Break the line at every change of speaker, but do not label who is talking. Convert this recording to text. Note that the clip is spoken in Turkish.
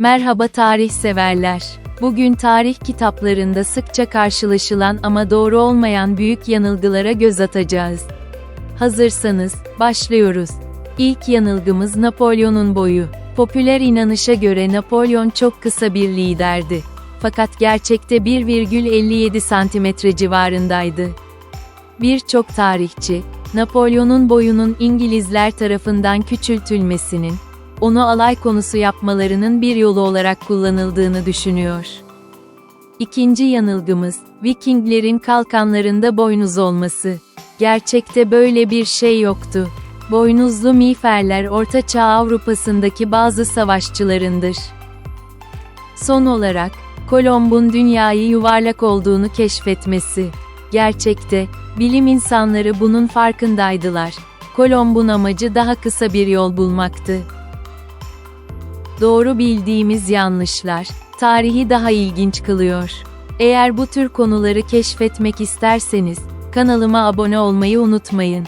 Merhaba tarih severler. Bugün tarih kitaplarında sıkça karşılaşılan ama doğru olmayan büyük yanılgılara göz atacağız. Hazırsanız, başlıyoruz. İlk yanılgımız Napolyon'un boyu. Popüler inanışa göre Napolyon çok kısa bir liderdi. Fakat gerçekte 1,57 santimetre civarındaydı. Birçok tarihçi, Napolyon'un boyunun İngilizler tarafından küçültülmesinin, onu alay konusu yapmalarının bir yolu olarak kullanıldığını düşünüyor. İkinci yanılgımız, Vikinglerin kalkanlarında boynuz olması. Gerçekte böyle bir şey yoktu. Boynuzlu miğferler Orta Çağ Avrupa'sındaki bazı savaşçılarındır. Son olarak, Kolomb'un dünyayı yuvarlak olduğunu keşfetmesi. Gerçekte, bilim insanları bunun farkındaydılar. Kolomb'un amacı daha kısa bir yol bulmaktı. Doğru bildiğimiz yanlışlar, tarihi daha ilginç kılıyor. Eğer bu tür konuları keşfetmek isterseniz, kanalıma abone olmayı unutmayın.